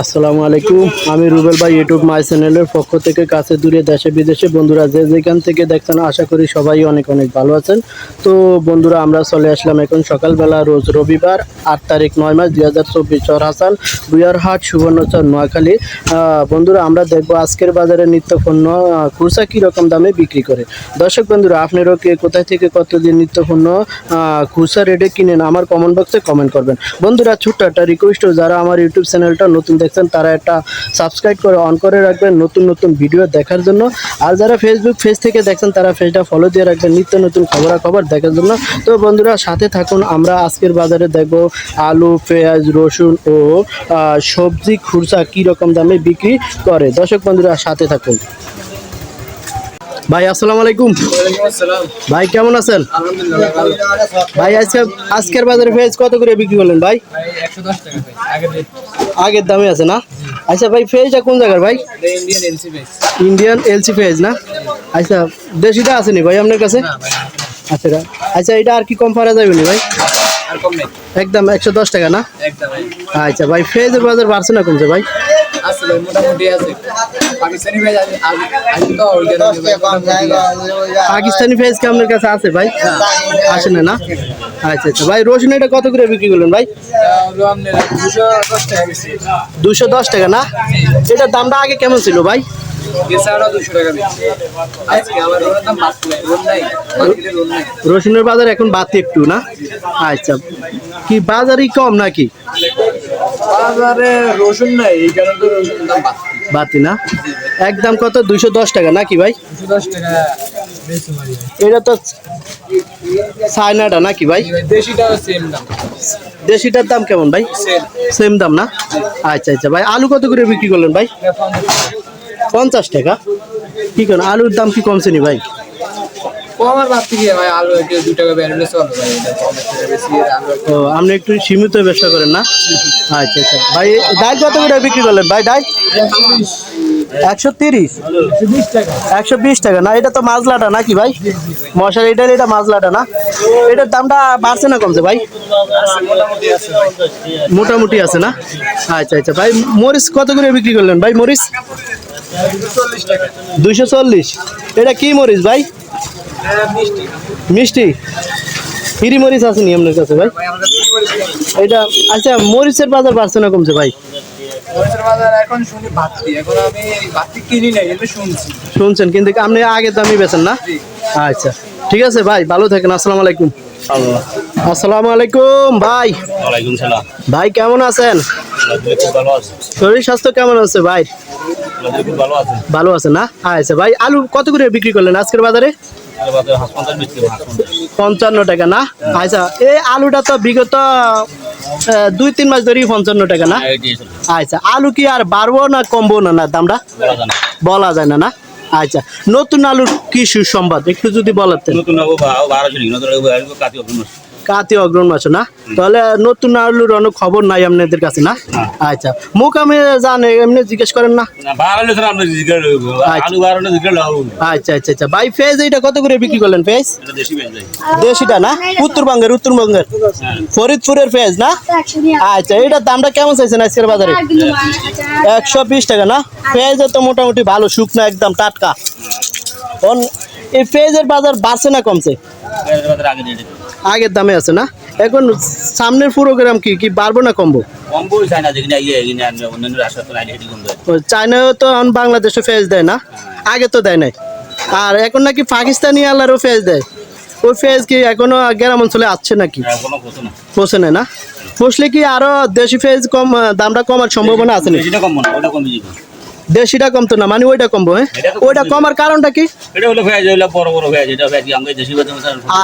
আসসালামু আলাইকুম। আমি রুবেল ভাই ইউটিউব মাই চ্যানেলের পক্ষ থেকে কাছে দূরে দেশে, বিদেশে। বন্ধুরা, যে যেখান থেকে দেখছেন, আশা করি সবাই অনেক অনেক ভালো আছেন। তো বন্ধুরা, আমরা চলে আসলাম এখন সকালবেলা, রোজ রবিবার, আট তারিখ নয় মাস দুই হাজার চব্বিশ চর হাসান বুয়ারহাট সুবর্ণচর, নোয়াখালী। বন্ধুরা, আমরা দেখব আজকের বাজারে নিত্য পণ্য খুচরা কীরকম দামে বিক্রি করে। দর্শক বন্ধুরা, আপনারও কে কোথায় থেকে কতদিন নিত্য পণ্য খুচরা রেটে কিনেন, আমার কমেন্ট বক্সে কমেন্ট করবেন। বন্ধুরা, ছোট্ট একটা রিকোয়েস্ট যারা আমার ইউটিউব চ্যানেলটা নতুন দেখছেন, তারা একটা সাবস্ক্রাইব করে অন করে রাখবেন নতুন নতুন ভিডিও দেখার জন্য। আর যারা ফেসবুক পেজ থেকে দেখছেন, তারা পেজটা ফলো দিয়ে রাখবেন, নিত্য নতুন খবরাখবর দেখার জন্য। তো বন্ধুরা, সাথে থাকুন, আমরা আজকের বাজারে দেখব আলু, পেঁয়াজ, রসুন ও সবজি খুরসা কী রকম দামে বিক্রি করে। দর্শক বন্ধুরা, সাথে থাকুন। ভাই আসসালামু আলাইকুম। ভাই কেমন আছেন? ভাই আজকে আজকের বাজারে পেঁয়াজ কত করে বিক্রি করলেন ভাই? আগের দামে আছে না? আচ্ছা ভাই পেঁয়াজটা কোন জায়গার ভাই? ইন্ডিয়ান এলসি পেঁয়াজ না? আচ্ছা দেশিটা আছে নি ভাই আপনার কাছে আচ্ছা আচ্ছা এটা আর কি কম পারা যাবে নি ভাই? একদম একশো দশ টাকা না? আচ্ছা ভাই পেঁয়াজের বাজার বাড়ছে না কমছে ভাই? পাকিস্তানি পেঁয়াজ কি আপনার কাছে আছে ভাই? আসে না না? আচ্ছা আচ্ছা। ভাই রসুন এটা কত করে বিক্রি করলেন ভাই? দুশো দশ টাকা না? এটার দামটা আগে কেমন ছিল ভাই? রসুনের বাজার এখন বাড়তি একটু না? আচ্ছা। কি বাজারই কম নাকি? বাজারে রসুন নাই এই কারণে তো রসুন দাম বাড়ছে। বাড়তি না? একদম কত? দুশো দশ টাকা নাকি ভাই? এটা তো চায়নাটা নাকি ভাই? দেশিটাও সেম দাম। দেশিটার দাম কেমন ভাই? সেম সেম দাম না? আচ্ছা আচ্ছা ভাই আলু কত করে বিক্রি করলেন ভাই? পঞ্চাশ টাকা? কি করেন? আলুর দাম কি কমছে নি ভাই? কমার ভাই, আলু একটু দু টাকা চলো, ভাই আপনি একটু সীমিত ব্যবসা করেন না? আচ্ছা আচ্ছা। ভাই, ডাল কত করে বিক্রি করলেন? ভাই, ডাল? একশো তিরিশ। একশো বিশ টাকা। না, এটা তো নাকি, ভাই? এটা না? এটার দামটা বাড়ছে না কমছে, ভাই? মোটামুটি আছে না? আচ্ছা আচ্ছা। ভাই, মরিচ কত করে বিক্রি করলেন? ভাই, মরিচ? দুইশো চল্লিশ। এটা কি মরিচ, ভাই? মিষ্টি? মিষ্টি হিরি মরিচ আছে নি আপনার কাছে ভাই? এটা আচ্ছা মরিচের বাজার বাড়ছে না কমছে ভাই? মরিচের বাজার এখন শুনি বাড়তি। এখন আমি বাড়তি কিনি নাই কিন্তু শুনছি। শুনছেন কিন্তু আপনি আগের দামই বেছেন না? আচ্ছা ঠিক আছে ভাই ভালো থাকেন আসসালামু আলাইকুম। আসসালামু আলাইকুম ভাই। ভাই কেমন আছেন? শরীর স্বাস্থ্য কেমন আছে ভাই? ভালো আছে না? আচ্ছা ভাই আলু কত করে বিক্রি করলেন আজকের বাজারে? পঞ্চান্ন টাকা না? আচ্ছা এই আলুটা তো বিগত দুই তিন মাস ধরেই পঞ্চান্ন টাকা না? আচ্ছা আলু কি আর বাড়বো না কমবো না না দামটা? বলা যায় না। না আচ্ছা নতুন আলুর কি সুসংবাদ? একটু যদি বলাতেন। নতুন আলু বারোশো নতুন আবু কাতি কাতি অগ্রণ মাস না? তাহলে নতুন আলুর অনেক খবর নাই আপনাদের কাছে না? আচ্ছা মুখ আমি জান এমনি জিজ্ঞেস করেন না? না স্যার আপনি জিজ্ঞেস আলু বারো জিজ্ঞেস লাগাবো আচ্ছা আচ্ছা আচ্ছা। ভাই ফেজ এটা কত করে বিক্রি করলেন ফেজ? এটা দেশিটা না? উত্তরবঙ্গের উত্তরবঙ্গের। হ্যাঁ ফরিদপুরের ফেজ না? আচ্ছা এটার দামটা কেমন চাইছেন আজকের বাজারে? একশো বিশ টাকা না? পেঁয়াজের তো মোটামুটি ভালো শুকনো একদম টাটকা। অন- এই পেঁয়াজের বাজার বাড়ছে না কমছে? আগের দামে আছে না? এখন সামনের প্রোগ্রাম কি কি বাড়বো না কমবো? তো চায়নাও তো এখন বাংলাদেশে ফেজ দেয় না? আগে তো দেয় নাই। আর এখন নাকি পাকিস্তানি আল্লাহরও ফেজ দেয়। ওই ফেজ কি এখনও গ্রাম অঞ্চলে আসছে নাকি? হ্যাঁ, না। পৌঁছে না? পৌঁছলে কি আরও দেশি ফেজ কম দামটা কমার সম্ভাবনা আছে না ওটা কম বেশি দেশিটা কমতো না মানে ওইটা কমবো হ্যাঁ? ওইটা কমার কারণটা কি?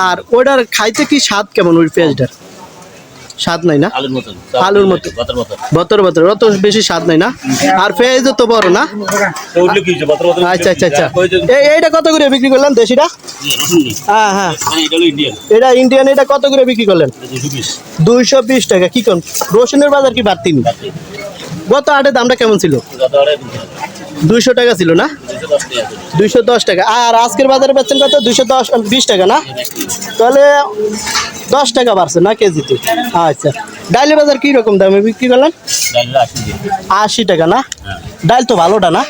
আর ওইটার খাইতে কি স্বাদ কেমন ওই পেঁয়াজটার? স্বাদ নাই না? আলুর মতো। বতর বতর বতর বতর অত বেশি স্বাদ নাই না? আর পেঁয়াজ তো বড় না? তো কি বতর বতর আচ্ছা আচ্ছা আচ্ছা। এই এইটা কত করে বিক্রি করলেন দেশিটা? হ্যাঁ হ্যাঁ। মানে এটা হলো ইন্ডিয়ান এটা ইন্ডিয়ান এটা কত করে বিক্রি করলেন? দুইশো বিশ টাকা। কি কোন? রসুনের বাজার কি বাড়তি? গত আটে দামটা কেমন ছিল? দুইশো টাকা ছিল না? দুইশো দশ টাকা। আর আজকের বাজারে পাচ্ছেন কত? দুইশো দশ বিশ টাকা না? তাহলে দশ টাকা বাড়ছে না কেজিতে আচ্ছা। ডাইলের বাজার কি রকম দামে বিক্রি করলেন? ডাইলে আশি টাকা না? ডাল তো ভালোটা না?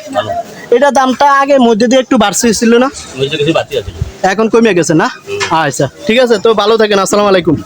এটা দামটা আগে মধ্যে দিয়ে একটু বাড়ছে ছিল না? এখন কমে গেছে না? আচ্ছা ঠিক আছে তো ভালো থাকেন আসসালামু আলাইকুম।